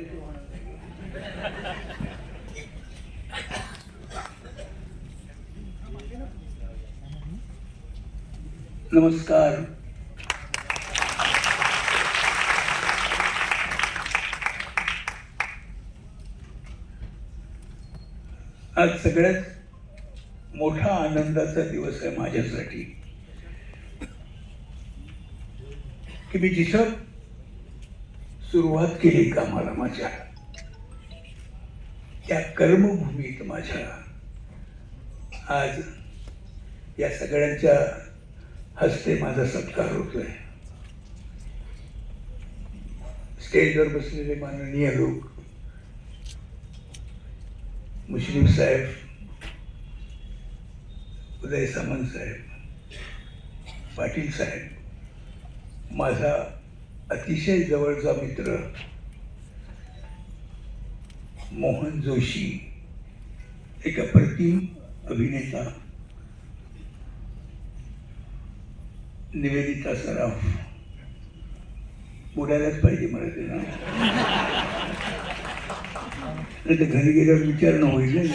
नमस्कार. आज सगळ्यात मोठा आनंदाचा दिवस आहे माझ्यासाठी. की मी जिथं सुरुवात केली कामाला माझ्या? त्या कर्मभूमीत माझ्या. आज या सगळ्यांच्या हस्ते माझा सत्कार होतोय. स्टेजवर बसलेले माननीय लोक मुश्रीफ साहेब उदय सामंत साहेब पाटील साहेब माझा अतिशय जवळचा मित्र मोहन जोशी एक अप्रतिम अभिनेता. निवेदिता सराफ. बोलायलाच पाहिजे मला ते नाव तर घरी गेल्यावर विचारणं होईल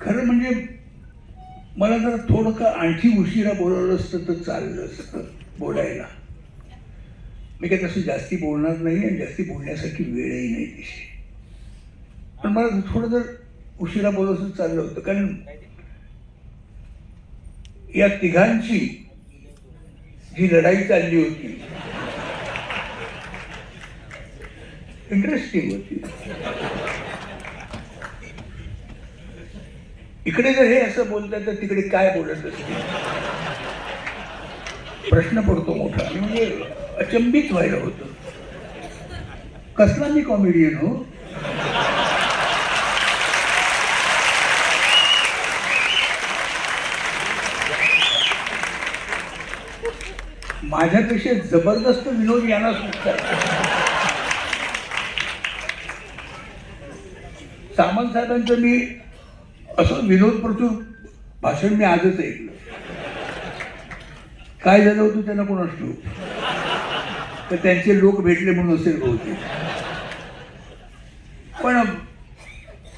खरं म्हणजे मला जर थोडं का आणखी उशिरा बोलवलं असतं तर चाललं असतं बोलायला. मी काय तसं जास्ती बोलणार नाही आणि जास्ती बोलण्यासाठी वेळही नाही तिशी पण मला थोडं जर उशिरा बोलवलं चाललं होतं. कारण या तिघांची जी लढाई चालली होती इंटरेस्टिंग होती. इकडे जर हे असं बोलतात तर तिकडे काय बोलत असते प्रश्न पडतो मोठा. म्हणजे अचंबित व्हायला होतं. कसला मी कॉमेडियन हो? माझ्यापेक्षा जबरदस्त विनोद यांना सुचतात सामंत साहेबांचं मी असं विनोद प्रचूर भाषण मी आजच ऐकलं. काय झालं होतं त्यांना कोण असतो तर त्यांचे लोक भेटले म्हणून असेल बहुतेक. पण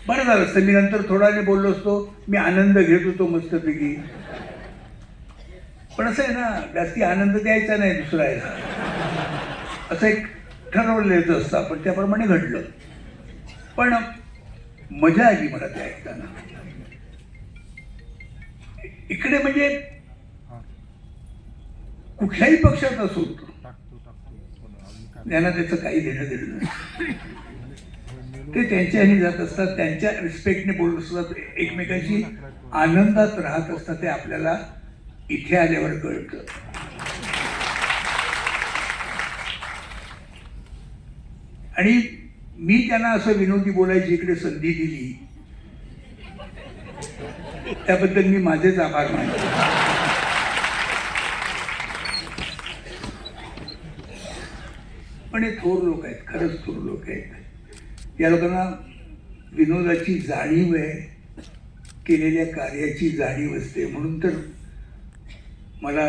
बरं झालं असतं मी नंतर थोडाने बोललो असतो मी आनंद घेत होतो मस्तपैकी. पण असं आहे ना जास्ती आनंद द्यायचा नाही दुसरा यायचा असं एक ठरवलेलं असतं आपण त्याप्रमाणे घडलं. पण मजा आली मला ते ऐकताना. इकडे म्हणजे कुठल्याही पक्षात असो. त्यांना त्याचं काही देणं देणं नाही. ते त्यांच्या ह्यानी जात असतात त्यांच्या रिस्पेक्टने बोलत असतात एकमेकांशी आनंदात राहत असतात ते आपल्याला इथे आल्यावर कळतं. आणि मी त्यांना असं विनोदी बोलायची इकडे संधी दिली. त्याबद्दल मी माझेच आभार मानतो. पण हे थोर लोक आहेत खरंच थोर लोक आहेत. या लोकांना विनोदाची जाणीव आहे केलेल्या कार्याची जाणीव असते. म्हणून तर मला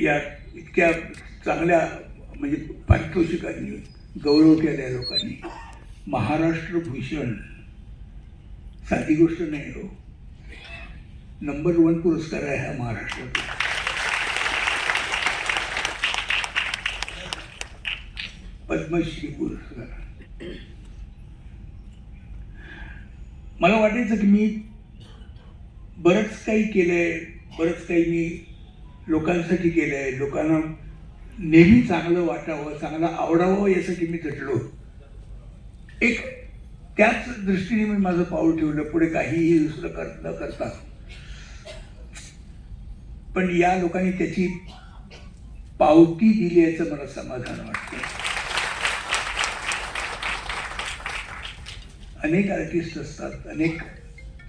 या इतक्या चांगल्या म्हणजे पारितोषिकांनी गौरव केल्या लोकांनी महाराष्ट्र भूषण साधी गोष्ट नाही हो. नंबर वन पुरस्कार आहे हा महाराष्ट्राचा. पद्मश्री पुरस्कार. मला वाटायचं की मी बरंच काही केलंय बरंच काही मी लोकांसाठी केलंय लोकांना नेहमी चांगलं वाटावं चांगलं आवडावं यासाठी मी झटलो. एक त्याच दृष्टीने मी माझं पाऊल ठेवलं पुढे काहीही दुसरं कर न करता. पण या लोकांनी त्याची पावती दिली याचं मला समाधान वाटतं. अनेक आर्टिस्ट असतात अनेक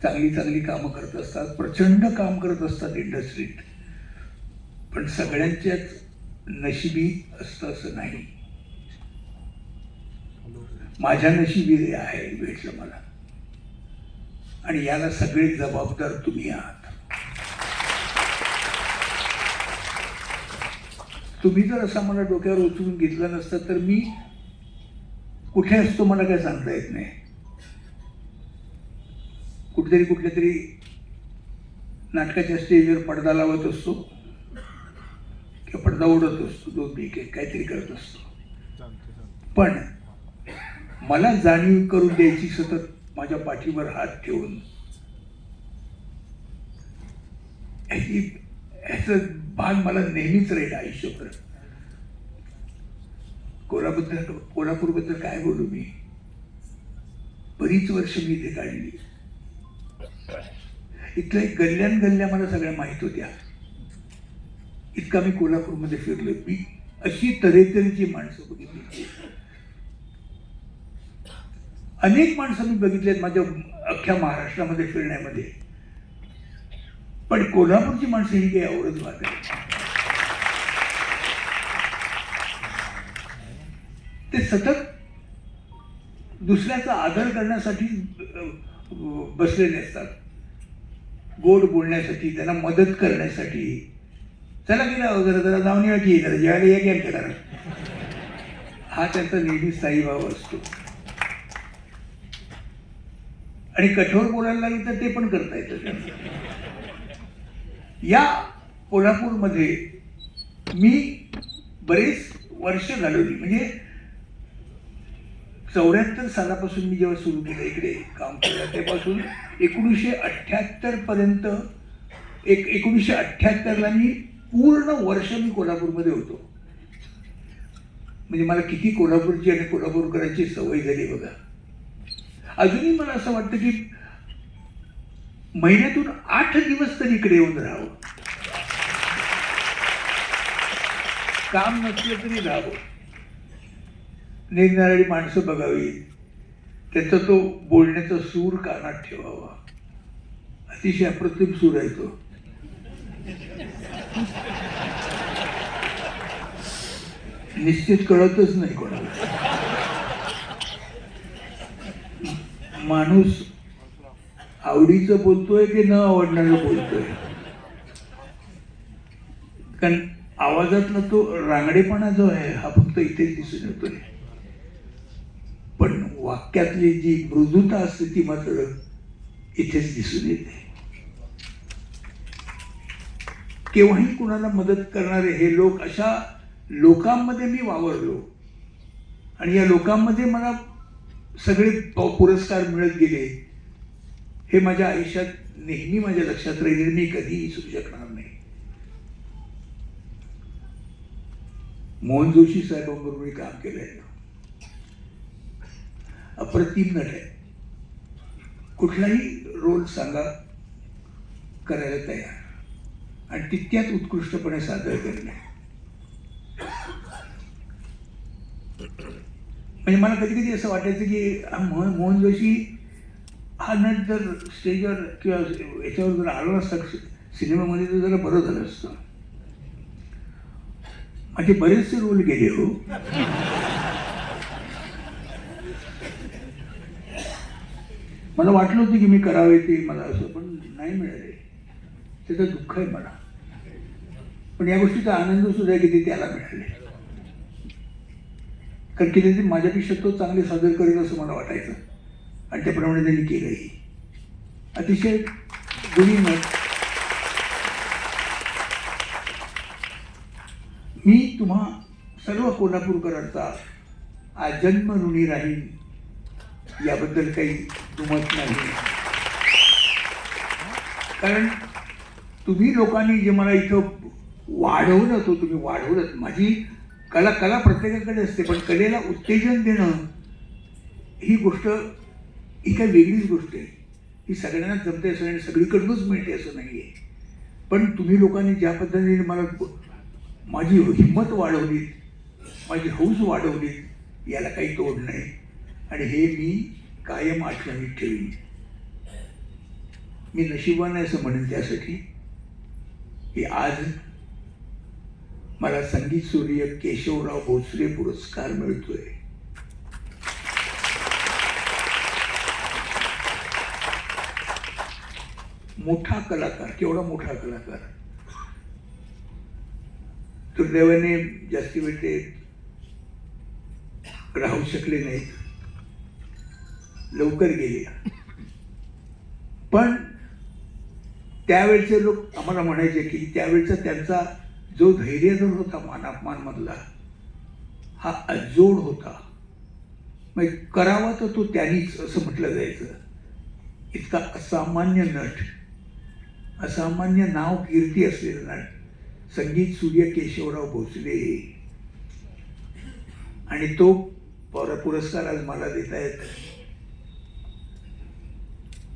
चांगली चांगली कामं करत असतात प्रचंड काम करत असतात इंडस्ट्रीत. पण सगळ्यांच्याच नशिबी असतं असं नाही. माझ्या नशिबी आहे भेटलं मला. आणि याला सगळे जबाबदार तुम्ही आहात. तुम्ही जर असा मला डोक्यावर उचलून घेतला नसता तर मी कुठे असतो मला काय सांगता येत नाही. कुठेतरी कुठल्या तरी नाटकाच्या स्टेजवर पडदा लावत असतो किंवा पडदा ओढत असतो दोन पीक काहीतरी करत असतो. पण मला जाणीव करून द्यायची सतत माझ्या पाठीवर हात ठेवून ह्याचं भाग मला नेहमीच राहील आयुष्यभर. कोल्हापूर कोल्हापूरबद्दल काय बोलू मी? बरीच वर्ष मी इथे काढली. इथल्या एक गल्ल्यान गल्ल्या मला सगळ्या माहीत होत्या. इतका मी कोल्हापूरमध्ये फिरलो. मी अशी तऱ्हेतऱ्हेची माणसं बघितली. अनेक माणसं मी बघितलेत माझ्या अख्ख्या महाराष्ट्रामध्ये फिरण्यामध्ये. पण कोल्हापूरची माणसं ही काही आवडत वाटत ते सतत दुसऱ्याचा आदर करण्यासाठी बसलेले असतात. गोड बोलण्यासाठी त्यांना मदत करण्यासाठी. चला गेला जरा जरा जाऊन या की जरा जेवायला या की आमच्या घरात? हा त्यांचा नेहमी साईभाव असतो. आणि कठोर बोलायला लागलं तर ते पण करता येतं त्यांना. या कोल्हापूरमध्ये मी बरेच वर्ष घालवली. म्हणजे चौऱ्याहत्तर सालापासून मी जेव्हा सुरू केलं इकडे काम केलं तेव्हापासून एकोणीसशे अठ्ठ्याहत्तर पर्यंत एक एकोणीसशे अठ्ठ्याहत्तरला मी पूर्ण वर्ष मी कोल्हापूरमध्ये होतो. म्हणजे मला किती कोल्हापूरची आणि कोल्हापूरकरांची सवय झाली बघा. अजूनही मला असं वाटतं की महिन्यातून आठ दिवस तरी इकडे येऊन राहावं. काम नसलं तरी राहावं निरनिराळी माणसं बघावी. त्याचा तो बोलण्याचा सूर कानात ठेवावा. अतिशय अप्रतिम सूर आहे तो. निश्चित कळतच नाही कोणाला. माणूस आवडीचं बोलतोय की न आवडणारं बोलतोय? कारण आवाजातला तो रांगडेपणा जो आहे हा फक्त इथेच दिसून येतोय. पण वाक्यातली जी मृदुता असते ती मात्र इथेच दिसून येते. केव्हाही कुणाला मदत करणारे हे लोक अशा लोकांमध्ये मी वावरलो. आणि या लोकांमध्ये मला सगळे पुरस्कार मिळत गेले. हे माझ्या आयुष्यात नेहमी माझ्या लक्षात राहील मी कधीही विसरू शकणार नाही. मोहन जोशी साहेबांबरोबर मी काम केलंय अप्रतिम नट आहे. कुठलाही रोल सांगा करायला तयार. आणि तितक्यात उत्कृष्टपणे सादर करणे. म्हणजे मला कधी कधी असं वाटायचं की मोहन मोहन जोशी हा नट जर स्टेजवर किंवा याच्यावर जर आलो असता सिनेमामध्ये तर जरा बरं झालं असतं. माझे बरेचसे रोल गेले हो. मला वाटलं होतं की मी करावे ते मला असं पण नाही मिळाले. त्याचं दुःख आहे मला. पण या गोष्टीचा आनंद सुद्धा आहे की ते त्याला मिळाले. कारण की ते माझ्यापेक्षा तो चांगले सादर करेल असं मला वाटायचं. आणि त्याप्रमाणे त्यांनी केलंही अतिशय गुणीमत मी तुम्हा सर्व कोल्हापूरकरांचा आजन्म ऋणी राहीन. याबद्दल काही दुमत नाही. कारण तुम्ही लोकांनी जे मला इथं वाढवलं तो तुम्ही वाढवलं माझी कला कला प्रत्येकाकडे असते पण कलेला उत्तेजन देणं ही गोष्ट ही काही वेगळीच गोष्ट आहे. ही सगळ्यांनाच जमते असं आणि सगळीकडूनच मिळते असं नाही आहे पण तुम्ही लोकांनी ज्या पद्धतीने मला माझी हिंमत वाढवली माझी हौस वाढवली याला काही तोड नाही. आणि हे मी कायम आठवणीत ठेवीन. मी नशिबाने असं म्हणेन त्यासाठी. की आज मला संगीत सूर्य केशवराव भोसले पुरस्कार मिळतोय. मोठा कलाकार केवढा मोठा कलाकार? दुर्दैवाने जास्ती वेळ ते राहू शकले नाहीत. लवकर गेले. पण त्यावेळचे लोक आम्हाला म्हणायचे की त्यावेळचा त्यांचा जो धैर्य जर होता मानापमान मधला हा अजोड होता. मग करावा तर तो त्यांनीच असं म्हटलं जायचं. इतका असामान्य नट असामान्य नाव कीर्ती असलेलं नाटक संगीत सूर्य केशवराव भोसले. आणि तो पुरस्कार आज मला देता येत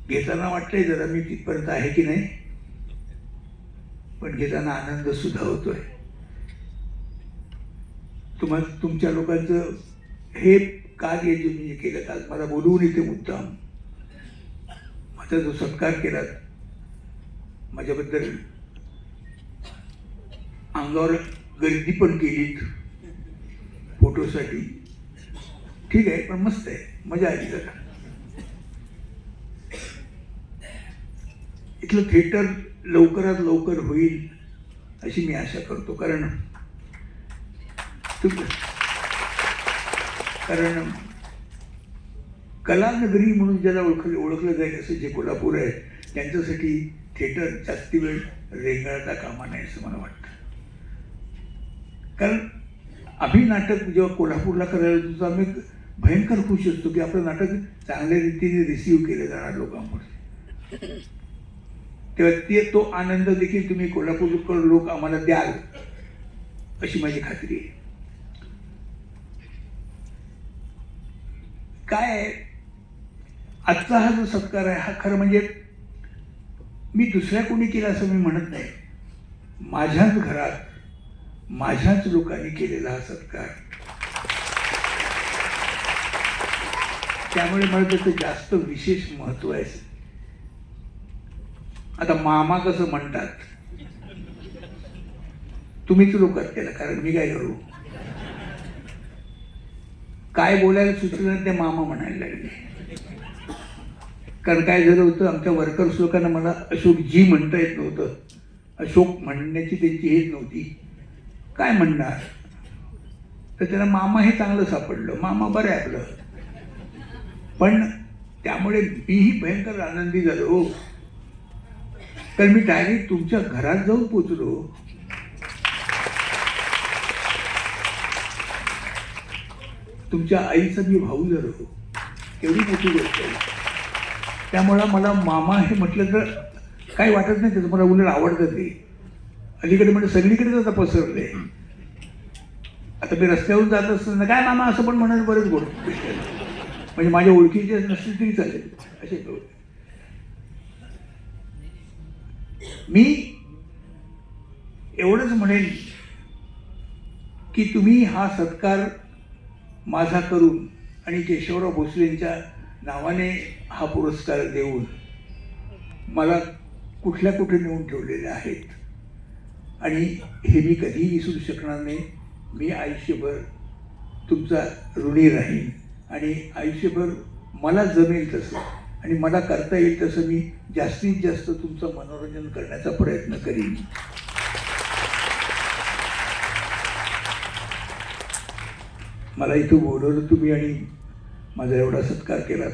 घेताना वाटतंय जरा मी तिथपर्यंत आहे की नाही? पण घेताना आनंद सुद्धा होतोय. तुम्हाला तुमच्या लोकांचं हे कार्य जे मी केलं आज मला बोलवून इथे मुद्दाम. माझा जो सत्कार केला माझ्याबद्दल अंगावर गर्दी पण केलीत. फोटोसाठी. ठीक आहे पण मस्त आहे. मजा आली जरा. इथलं थिएटर लवकरात लवकर होईल अशी मी आशा करतो. कारण कारण कलानगरी म्हणून ज्याला ओळखलं ओळखलं जाईल असं जे कोल्हापूर आहे त्यांच्यासाठी थिएटर जास्ती वेळ रेंगाळता कामा नये असं मला वाटतं. कारण आम्ही नाटक जेव्हा कोल्हापूरला करायला होतो आम्ही भयंकर खुश असतो की आपलं नाटक चांगल्या रीतीने रिसिव्ह केलं जाणार लोकांमुळे तेव्हा ते तो आनंद देखील तुम्ही कोल्हापूरकर लोक आम्हाला द्याल अशी माझी खात्री आहे. काय आजचा हा जो सत्कार आहे हा खरं म्हणजे मी दुसऱ्या कोणी केला असं मी म्हणत नाही. माझ्याच घरात माझ्याच लोकांनी केलेला हा सत्कार. त्यामुळे मला त्याचं जास्त विशेष महत्त्व आहे. आता मामा कसं म्हणतात? तुम्हीच लोकात केलं कारण मी काय करू? काय बोलायला सुचलं ते मामा म्हणायला लागले. कारण काय झालं होतं आमच्या वर्कर्स लोकांना मला अशोक जी म्हणता येत नव्हतं. अशोक म्हणण्याची त्यांची हेच नव्हती. काय म्हणणार? तर त्याला मामा हे चांगलं सापडलं. मामा बरं आहे आपलं. पण त्यामुळे मीही भयंकर आनंदी झालो. हो कारण मी डायरेक्ट तुमच्या घरात जाऊन पोचलो. तुमच्या आईचा मी भाऊ झालो. एवढी मोठी गोष्ट आहे. त्यामुळं मला मामा हे म्हटलं तर काही वाटत नाही त्याचं मला उलट आवडतं ते. अलीकडे म्हणजे सगळीकडेच आता पसरले आता मी रस्त्यावरून जात असताना काय मामा असं पण म्हणत बरेच गोष्ट म्हणजे माझ्या ओळखीचे नसतील तरी चालेल. असे मी एवढंच म्हणेन की तुम्ही हा सत्कार माझा करून आणि केशवराव भोसलेंच्या नावाने हा पुरस्कार देऊन मला कुठल्या कुठे नेऊन ठेवलेले आहेत? आणि हे मी कधीही विसरू शकणार नाही. मी आयुष्यभर तुमचा ऋणी राहीन. आणि आयुष्यभर मला जमेल तसं आणि मला करता येईल तसं मी जास्तीत जास्त तुमचं मनोरंजन करण्याचा प्रयत्न करीन. मला इथं बोलवलं तुम्ही आणि माझा एवढा सत्कार केलात.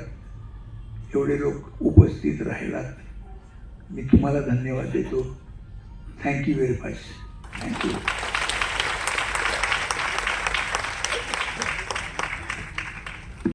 एवढे लोक उपस्थित राहिलात. मी तुम्हाला धन्यवाद देतो. Thank you very much thank you